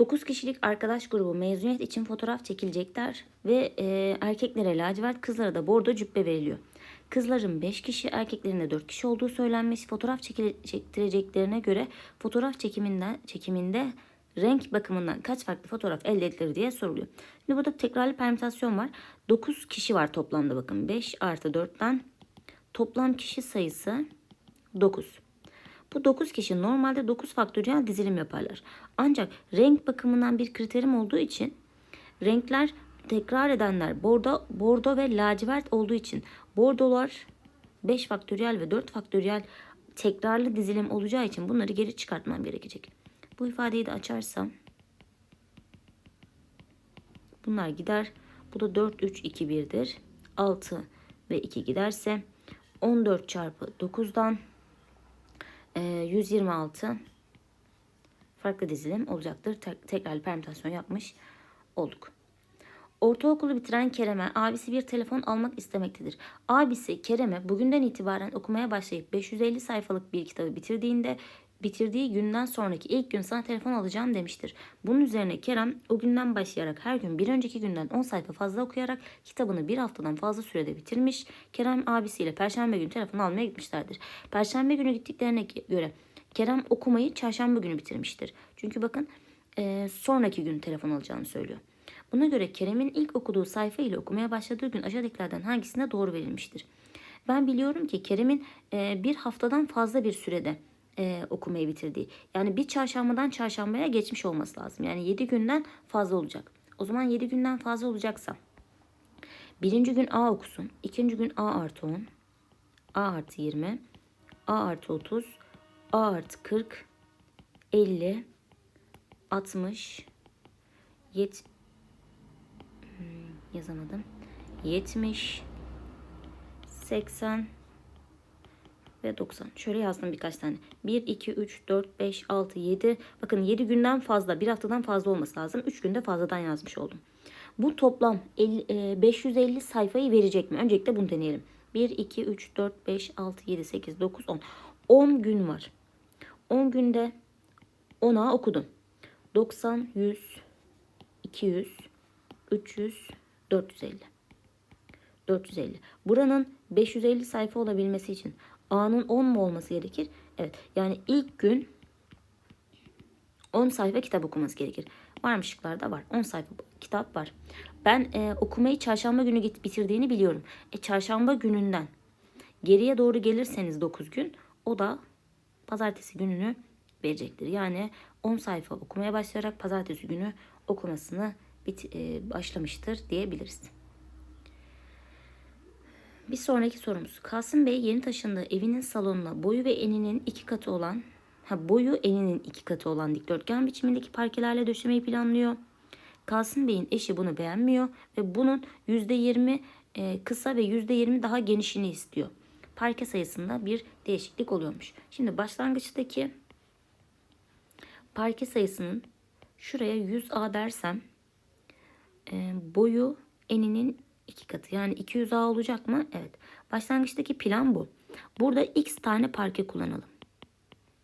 9 kişilik arkadaş grubu mezuniyet için fotoğraf çekilecekler ve e, erkeklere lacivert kızlara da bordo cübbe veriliyor. Kızların 5 kişi erkeklerin de 4 kişi olduğu söylenmiş. Fotoğraf çektireceklerine göre fotoğraf çekiminden çekiminde renk bakımından kaç farklı fotoğraf elde edilir diye soruluyor. Şimdi burada tekrarlı permütasyon var. 9 kişi var toplamda bakın. 5 artı 4'ten toplam kişi sayısı 9. Bu 9 kişi normalde 9 faktöriyel dizilim yaparlar. Ancak renk bakımından bir kriterim olduğu için renkler tekrar edenler bordo, bordo ve lacivert olduğu için bordolar 5 faktöriyel ve 4 faktöriyel tekrarlı dizilim olacağı için bunları geri çıkartmam gerekecek. Bu ifadeyi de açarsam bunlar gider. Bu da 4, 3, 2, 1'dir. 6 ve 2 giderse 14 çarpı 9'dan e, 126 farklı dizilim olacaktır. Tek, tekrarlı permütasyon yapmış olduk. Ortaokulu bitiren Kerem'e abisi bir telefon almak istemektedir. Abisi Kerem'e bugünden itibaren okumaya başlayıp 550 sayfalık bir kitabı bitirdiğinde bitirdiği günden sonraki ilk gün sana telefon alacağım demiştir. Bunun üzerine Kerem o günden başlayarak her gün bir önceki günden 10 sayfa fazla okuyarak kitabını bir haftadan fazla sürede bitirmiş. Kerem abisiyle perşembe günü telefon almaya gitmişlerdir. Perşembe günü gittiklerine göre Kerem okumayı çarşamba günü bitirmiştir. Çünkü bakın e, sonraki gün telefon alacağını söylüyor. Buna göre Kerem'in ilk okuduğu sayfa ile okumaya başladığı gün aşağıdakilerden hangisine doğru verilmiştir? Ben biliyorum ki Kerem'in e, bir haftadan fazla bir sürede e, okumayı bitirdiği. Yani bir çarşambadan çarşambaya geçmiş olması lazım. Yani 7 günden fazla olacak. O zaman 7 günden fazla olacaksa birinci gün A okusun. ikinci gün A artı 10. A artı 20. A artı 30. A artı 40. 50. 60. 70. yazamadım. 70. 80 ve 90. Şöyle yazdım birkaç tane. 1, 2, 3, 4, 5, 6, 7. Bakın 7 günden fazla, bir haftadan fazla olması lazım. 3 günde fazladan yazmış oldum. Bu toplam 50, e, 550 sayfayı verecek mi? Öncelikle bunu deneyelim. 1, 2, 3, 4, 5, 6, 7, 8, 9, 10. 10 gün var. 10 günde 10'a okudum. 90, 100, 200, 300, 450. 450. Buranın 550 sayfa olabilmesi için A'nın 10 mu olması gerekir? Evet. Yani ilk gün 10 sayfa kitap okuması gerekir. Var mı şıklarda? Var. 10 sayfa kitap var. Ben e, okumayı çarşamba günü bitirdiğini biliyorum. E, çarşamba gününden geriye doğru gelirseniz 9 gün o da pazartesi gününü verecektir. Yani 10 sayfa okumaya başlayarak pazartesi günü okumasını bit, e, başlamıştır diyebiliriz. Bir sonraki sorumuz. Kasım Bey yeni taşındığı evinin salonuna boyu ve eninin iki katı olan, ha boyu eninin iki katı olan dikdörtgen biçimindeki parkelerle döşemeyi planlıyor. Kasım Bey'in eşi bunu beğenmiyor ve bunun %20 e, kısa ve %20 daha genişini istiyor. Parke sayısında bir değişiklik oluyormuş. Şimdi başlangıçtaki parke sayısının şuraya 100A dersem e, boyu eninin iki katı. Yani 200A olacak mı? Evet. Başlangıçtaki plan bu. Burada x tane parke kullanalım.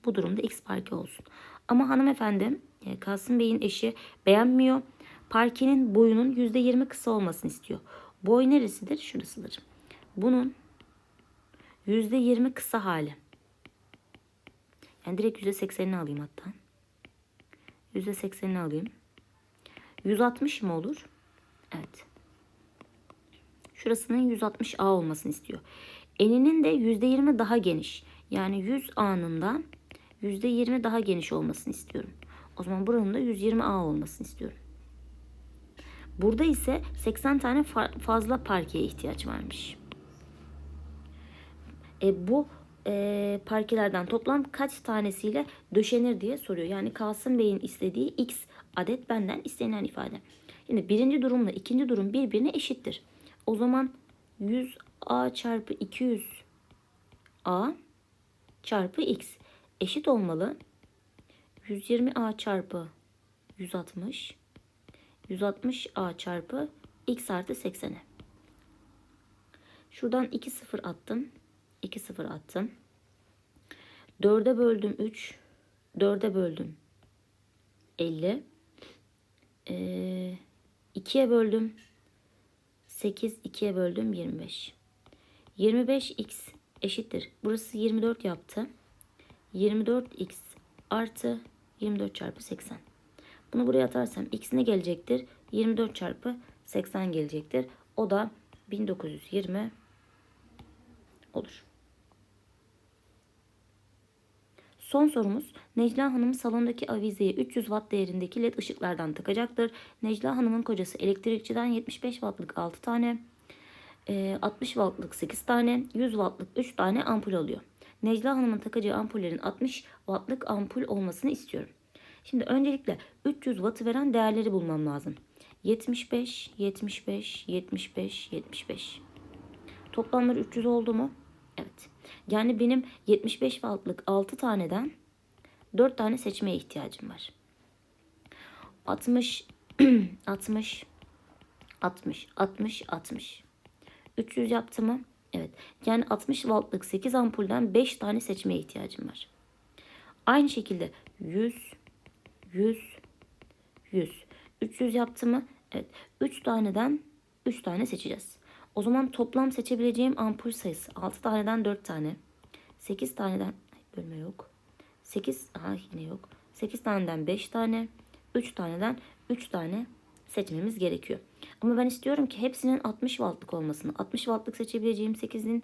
Bu durumda x parke olsun. Ama hanımefendi e, Kasım Bey'in eşi beğenmiyor. Parkenin boyunun %20 kısa olmasını istiyor. Boy neresidir? Şurasıdır. Bunun %20 kısa hali. Yani direkt %80'ini alayım hatta. %80'ini alayım. 160 mı olur? Evet. Şurasının 160A olmasını istiyor. Eninin de %20 daha geniş. Yani 100 A'nın %20 daha geniş olmasını istiyorum. O zaman buranın da 120A olmasını istiyorum. Burada ise 80 tane fa- fazla parkeye ihtiyaç varmış. E, bu e, parkelerden toplam kaç tanesiyle döşenir diye soruyor. Yani Kasım Bey'in istediği x adet benden istenilen ifade. Şimdi birinci durumla ikinci durum birbirine eşittir. O zaman 100a çarpı 200a çarpı x eşit olmalı. 120a çarpı 160 160a çarpı x artı 80'e. Şuradan 2 sıfır attım. 2 sıfır attım. 4'e böldüm 3. 4'e böldüm 50. Ee, 2'ye böldüm. 8 2'ye böldüm 25. 25x eşittir. Burası 24 yaptı. 24x artı 24 çarpı 80. Bunu buraya atarsam x ne gelecektir? 24 çarpı 80 gelecektir. O da 1920 olur. Son sorumuz Necla Hanım salondaki avizeyi 300 watt değerindeki led ışıklardan takacaktır. Necla Hanım'ın kocası elektrikçiden 75 wattlık 6 tane, e, 60 wattlık 8 tane, 100 wattlık 3 tane ampul alıyor. Necla Hanım'ın takacağı ampullerin 60 wattlık ampul olmasını istiyorum. Şimdi öncelikle 300 wattı veren değerleri bulmam lazım. 75, 75, 75, 75. Toplamları 300 oldu mu? Yani benim 75 wattlık 6 taneden 4 tane seçmeye ihtiyacım var. 60 60 60 60 60 300 yaptı mı? Evet. Yani 60 wattlık 8 ampulden 5 tane seçmeye ihtiyacım var. Aynı şekilde 100 100 100 300 yaptı mı? Evet. 3 taneden 3 tane seçeceğiz. O zaman toplam seçebileceğim ampul sayısı 6 taneden 4 tane. 8 taneden bölme yok. 8 aha yine yok. 8 taneden 5 tane. 3 taneden 3 tane seçmemiz gerekiyor. Ama ben istiyorum ki hepsinin 60 wattlık olmasını. 60 wattlık seçebileceğim 8'in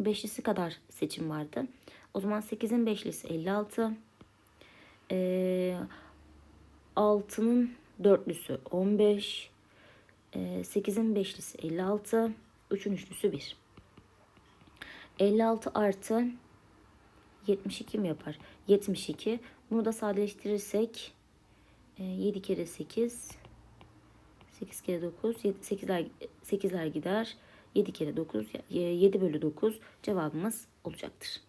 5'lisi kadar seçim vardı. O zaman 8'in 5'lisi 56. Ee, 6'nın dörtlüsü 15. Ee, 8'in beşlisi 56. 3'ün üçlüsü 1. 56 artı 72 mi yapar? 72. Bunu da sadeleştirirsek 7 kere 8 8 kere 9 8'ler 8'ler gider. 7 kere 9 7 bölü 9 cevabımız olacaktır.